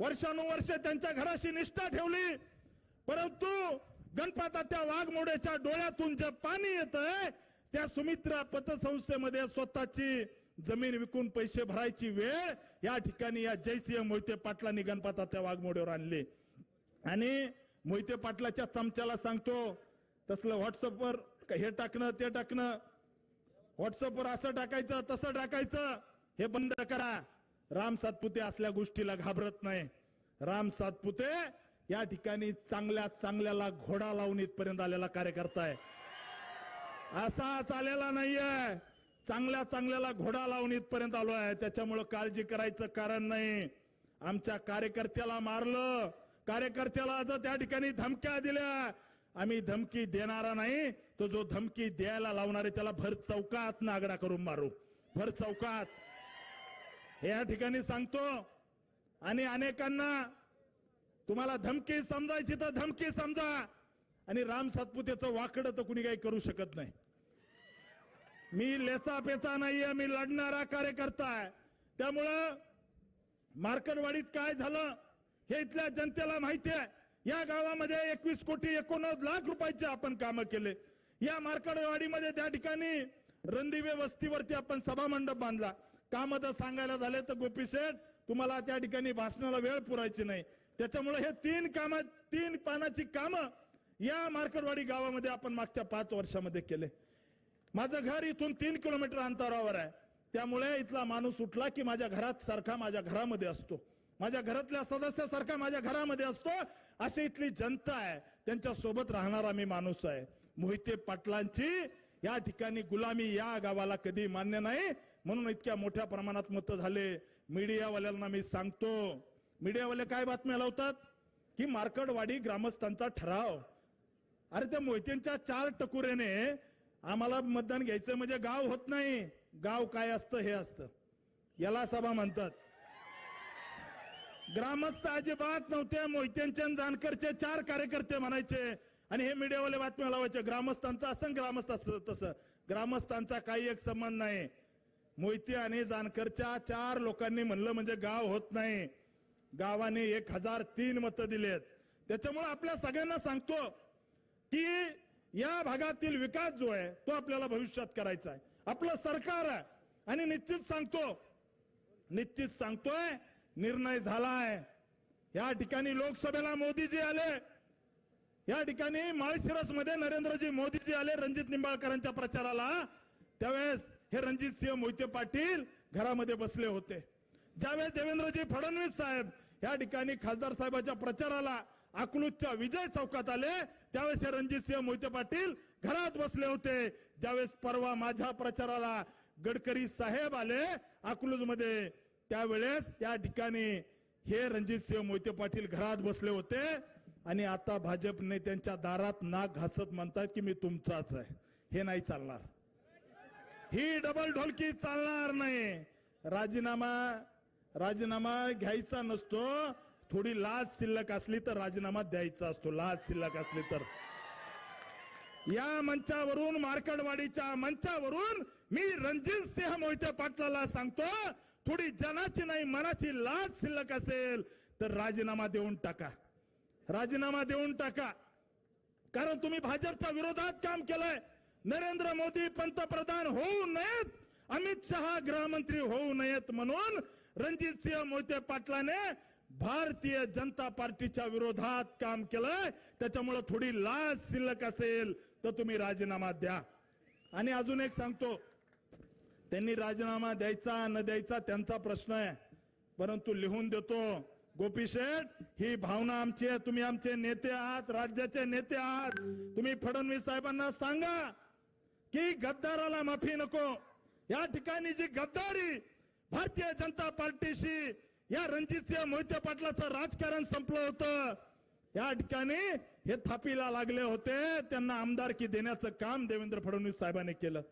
वर्षानुवर्ष त्यांच्या घराशी निष्ठा ठेवली. परंतु गणपताच्या वाघमोड्याच्या डोळ्यातून जे पाणी येत त्या सुमित्रा पतसंस्थेमध्ये स्वतःची जमीन विकून पैसे भरायची वेळ या ठिकाणी या जयसिंह मोहिते पाटलांनी गणपता त्या वाघमोड्यावर आणली. आणि मोहिते पाटलाच्या चमच्याला सांगतो तसलं व्हॉट्सअपवर हे टाकणं ते टाकणं. व्हॉट्सअपवर असं टाकायचं तसं टाकायचं. हे बंद करा. राम सातपुते असल्या गोष्टीला घाबरत नाही. राम सातपुते या ठिकाणी चांगल्या चांगल्याला घोडा लावून इथपर्यंत आलेला कार्यकर्ता आहे. असा चालेला नाहीये. चांगल्या चांगल्याला घोडा लावून इथपर्यंत आलो आहे. त्याच्यामुळं काळजी करायचं कारण नाही. आमच्या कार्यकर्त्याला मारलं. कार्यकर्त्याला जर त्या ठिकाणी धमक्या दिल्या. आम्ही धमकी देणारा नाही. तो जो धमकी द्यायला लावणारे त्याला भर चौकात नागडा करून मारू. भर चौकात. हे या ठिकाणी सांगतो. आणि अनेकांना तुम्हाला धमकी समजायची तर धमकी समजा. आणि राम सातपुतेचं वाकडं तर कुणी काही करू शकत नाही. मी लेचा पेचा नाहीये मी लढणारा कार्यकर्ता आहे. त्यामुळं मार्करवाडीत काय झालं हे इथल्या जनतेला माहिती आहे. या गावामध्ये एकवीस कोटी एकोणनव्वद लाख रुपयाचे आपण कामं केले. या मार्कडवाडीमध्ये त्या ठिकाणी रणदिवे वस्तीवरती आपण सभामंडप बांधला. काम जर सांगायला झाले तर गोपी शेठ तुम्हाला त्या ठिकाणी भाषणाला वेळ पुरायची नाही. त्याच्यामुळे हे तीन काम तीन पानाची कामं या मार्करवाडी गावामध्ये आपण मागच्या पाच वर्षामध्ये केले. माझं घर इथून तीन किलोमीटर अंतरावर आहे. त्यामुळे इथला माणूस उठला की माझ्या घरात सारखा माझ्या घरामध्ये असतो. माझ्या घरातल्या सदस्यासारखा माझ्या घरामध्ये असतो. अशी इथली जनता आहे. त्यांच्यासोबत राहणारा मी माणूस आहे. मोहिते पाटलांची या ठिकाणी गुलामी या गावाला कधी मान्य नाही. म्हणून इतक्या मोठ्या प्रमाणात मत झाले. मीडियावाल्यांना मी सांगतो. मीडियावाले काय बातम्या लावतात? की मार्कडवाडी ग्रामस्थांचा ठराव. अरे त्या मोहित्यांच्या चार टकुरेने आम्हाला मतदान घ्यायचं म्हणजे गाव होत नाही. गाव काय असतं हे असतं. याला सभा म्हणतात. ग्रामस्थ अजिबात नव्हते. मोहित्यांच्या जानकरचे चार कार्यकर्ते म्हणायचे. आणि हे मीडियावाले बातम्या लावायचे. ग्रामस्थांचा असं ग्रामस्थ असं तसं. ग्रामस्थांचा काही एक संबंध नाही. मोहिते आणि जानकरच्या चार लोकांनी म्हणलं म्हणजे गाव होत नाही. गावाने एक हजार तीन मतं दिलेत. त्याच्यामुळे आपल्या सगळ्यांना सांगतो की या भागातील विकास जो आहे तो आपल्याला भविष्यात करायचा आहे. आपलं सरकार आहे. आणि निश्चित सांगतो निश्चित सांगतोय निर्णय झालाय. या ठिकाणी लोकसभेला मोदीजी आले. या ठिकाणी माळशिरसमध्ये नरेंद्रजी मोदीजी आले रणजित निंबाळकरांच्या प्रचाराला. त्यावेळेस हे रणजित सिंह मोहिते पाटील घरामध्ये बसले होते. ज्यावेळेस देवेंद्रजी फडणवीस साहेब या ठिकाणी खासदार साहेबाच्या प्रचाराला अकलूजच्या विजय चौकात आले त्यावेळेस हे रणजित सिंह मोहिते पाटील घरात बसले होते. ज्यावेळेस परवा माझ्या प्रचाराला गडकरी साहेब आले अकलूजमध्ये त्यावेळेस त्या ठिकाणी हे रणजित सिंह मोहिते पाटील घरात बसले होते आणि आता भाजप नेत्यांच्या दारात नाक घासत म्हणतात की मी तुमचाच आहे. हे नाही चालणार. ही डबल ढोलकी चालणार नाही. राजीनामा राजीनामा घ्यायचा नसतो. थोडी लाज शिल्लक असली तर राजीनामा द्यायचा असतो. लाज शिल्लक असली तर. या मंचावरून मार्कडवाडीच्या मंचावरून मी रणजित सिंह मोहिते पाटलाला सांगतो थोडी जनाची नाही मनाची लाज शिल्लक असेल तर राजीनामा देऊन टाका. राजीनामा देऊन टाका. कारण तुम्ही भाजपच्या विरोधात काम केलंय. नरेंद्र मोदी पंतप्रधान होऊ नयेत अमित शहा गृहमंत्री होऊ नयेत म्हणून रणजित सिंह मोहिते पाटलाने भारतीय जनता पार्टीच्या विरोधात काम केलंय. त्याच्यामुळे थोडी लाज शिल्लक असेल तर तुम्ही राजीनामा द्या. आणि अजून एक सांगतो त्यांनी राजीनामा द्यायचा न द्यायचा त्यांचा प्रश्न आहे. परंतु लिहून देतो गोपी शेठ ही भावना आमची आहे. तुम्ही आमचे नेते आहात राज्याचे नेते आहात. तुम्ही फडणवीस साहेबांना सांगा की गद्दाराला माफी नको. या ठिकाणी जी गद्दारी भारतीय जनता पार्टीशी या रणजितसिंह मोहिते पाटलाचं राजकारण संपलं होतं. या ठिकाणी हे थापीला लागले होते. त्यांना आमदारकी देण्याचं काम देवेंद्र फडणवीस साहेबांनी केलं.